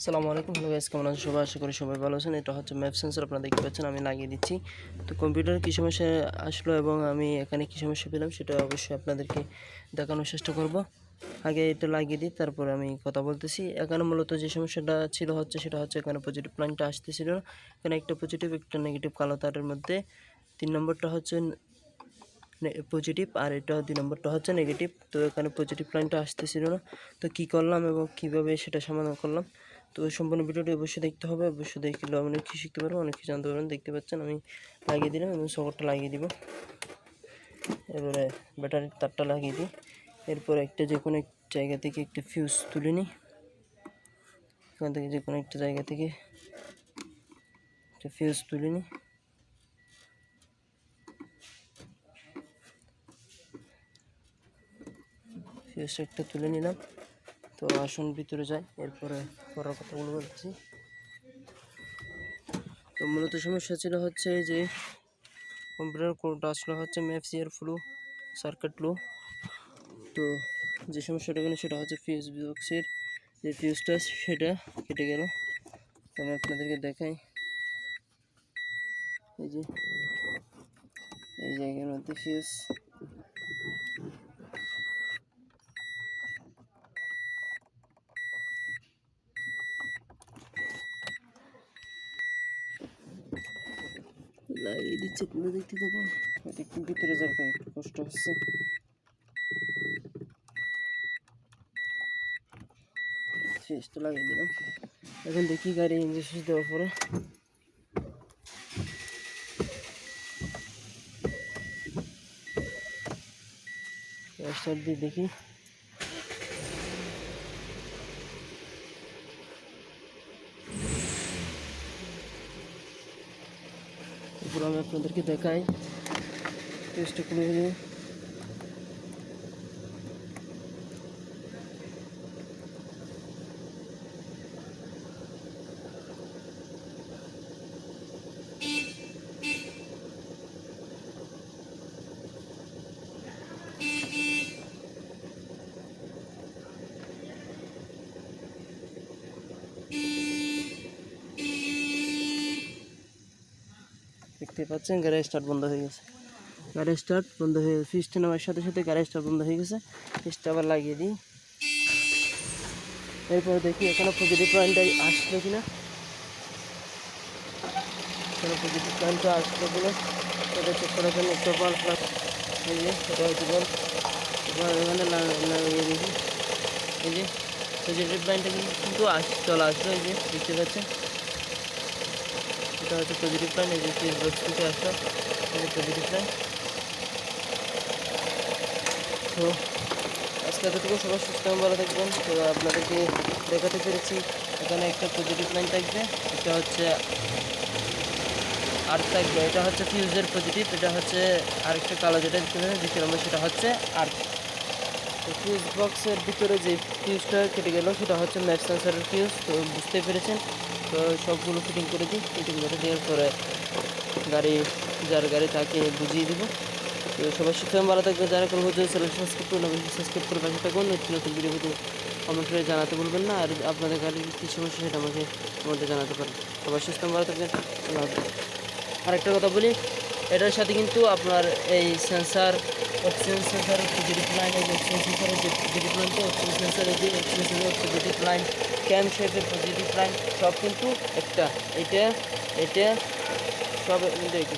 আসসালামু আলাইকুম। Hello guys কেমন আছেন? সবাই আশা করি সবাই ভালো আছেন। এটা হচ্ছে ম্যাপ সেন্সর আপনারা দেখতে পাচ্ছেন, আমি লাগিয়ে দিচ্ছি। তো কম্পিউটারে কী সমস্যা আসলো এবং আমি এখানে কী সমস্যা পেলাম, সেটা অবশ্যই আপনাদেরকে দেখানোর চেষ্টা করব। আগে এটা লাগিয়ে দিই, তারপরে আমি কথা বলতেছি। এখানে মূলত যে সমস্যাটা ছিল হচ্ছে, সেটা হচ্ছে এখানে পজিটিভ লাইনটা আসতেছিল। এখানে একটা পজিটিভ একটা নেগেটিভ কালো তারের মধ্যে। তিন নম্বরটা হচ্ছে পজিটিভ আর এটা দুই নম্বরটা হচ্ছে নেগেটিভ তো এখানে পজিটিভ লাইনটা আসতেছিল না। তো কি করলাম এবং কীভাবে সেটা সমাধান করলাম? তো সম্পূর্ণ ভিডিওটি অবশ্যই দেখতে হবে। অবশ্যই দেখলে অনেক কিছু শিখতে পারব, অনেক কিছু জানতে পারবেন, দেখতে পাচ্ছেন আমি লাগিয়ে দিলাম এবং সকরটা লাগিয়ে দিব। এবারে ব্যাটারির তারটা লাগিয়ে দিই। এরপর একটা যে কোনো এক জায়গা থেকে একটা ফিউজ তুলে নিই। এখান থেকে যে কোনো একটা জায়গা থেকে একটা ফিউজ তুলে নিই। ফিউজটা একটা তুলে নিলাম। তো আসুন ভিতরে যাই, এরপরে পরের কথাগুলো বলছি। তো মূলত সমস্যা ছিল হচ্ছে যে কম্পিউটার কোডটা আসলে হচ্ছে maps air flow circuit low তো যে সমস্যাটা গেলো সেটা হচ্ছে ফিউজ বক্সের যে ফিউজটা সেটা কেটে গেল। আমি আপনাদেরকে দেখাই। এই যে, এই জায়গার মধ্যে ফিউজ লাগিয়ে দিচ্ছে পুরো দেখতে থাকুন এটা একটু ভিতরে যাবে একটু কষ্ট হচ্ছে। শেষ তো লাগিয়ে দিলাম। এখন দেখি গাড়ি ইঞ্জিন শেষ দেওয়ার পরে। দিয়ে দেখি। এরপর আমি আপনাদেরকে দেখাই টেস্টটা খুলে দেখতে পাচ্ছেন গাড়ি স্টার্ট বন্ধ হয়ে গেছে। গাড়ি স্টার্ট বন্ধ হয়ে গেছে। ফিসটা নেওয়ার সাথে সাথে গাড়ি স্টার্ট বন্ধ হয়ে গেছে। ফিসটা আবার লাগিয়ে দিই। এরপর দেখি এখানে পজিটিভ পয়েন্টটা আসলো কিনা। এখানে পজিটিভ পয়েন্টটা আসলো কিনা। সেটা চেক করার জন্য একটা বল প্লাস এই যে, এটা হচ্ছে বল এবার এখানে লাগিয়ে দেখি এই যে পজিটিভ পয়েন্টটা কিন্তু আস চলে আসলো, এই যে, দেখতে পাচ্ছেন। এটা হচ্ছে পজিটিভ পয়েন্ট এই যে ফিস বক্স থেকে আসলো এই যে পজিটিভ তো আজকে এতটুকু সবার সুস্থ ভালো থাকবেন। তো আপনাদেরকে দেখাতে পেরেছি, এখানে একটা পজিটিভ লাইন থাকবে, এটা হচ্ছে আর থাকবে, এটা হচ্ছে ফিউজের পজিটিভ এটা হচ্ছে আরেকটা কালো যেটা দেখতে পাচ্ছেন দ্বিতীয় নম্বর সেটা হচ্ছে আর্থ ফিউজ বক্সের ভিতরে যে ফিউজটা কেটে গেল, সেটা হচ্ছে ম্যাপ সেন্সারের ফিউজ তো বুঝতে পেরেছেন। তো সবগুলো ফিটিং করে দিই ফিটিং করে দেওয়ার পরে গাড়ি, যার গাড়ি তাকে বুঝিয়ে দিব। তো সবাই এবং ভালো থাকবে যারা কোনো হচ্ছে চ্যানেল সাবস্ক্রাইব করুন অবশ্যই সাবস্ক্রাইব করে পাশে থাকুন। নতুন নতুন ভিডিও ভিডিও কমেন্ট করে জানাতে ভুলবেন না। আর আপনাদের গাড়ির কী সমস্যা, সেটা আমাকে মধ্যে জানাতে পারেন। সবাই সুস্থ ভালো থাকবেন। আরেকটা কথা বলি এটার সাথে কিন্তু আপনার এই sensor oxygen sensor positive line এই অক্সিজেন সেন্সার পজিটিভ লাইন তো অক্সিজেন সেন্সার যে oxygen sensor positive line cam শেপের পজিটিভ লাইন সব কিন্তু একটা, এটা এটা, সব দেখি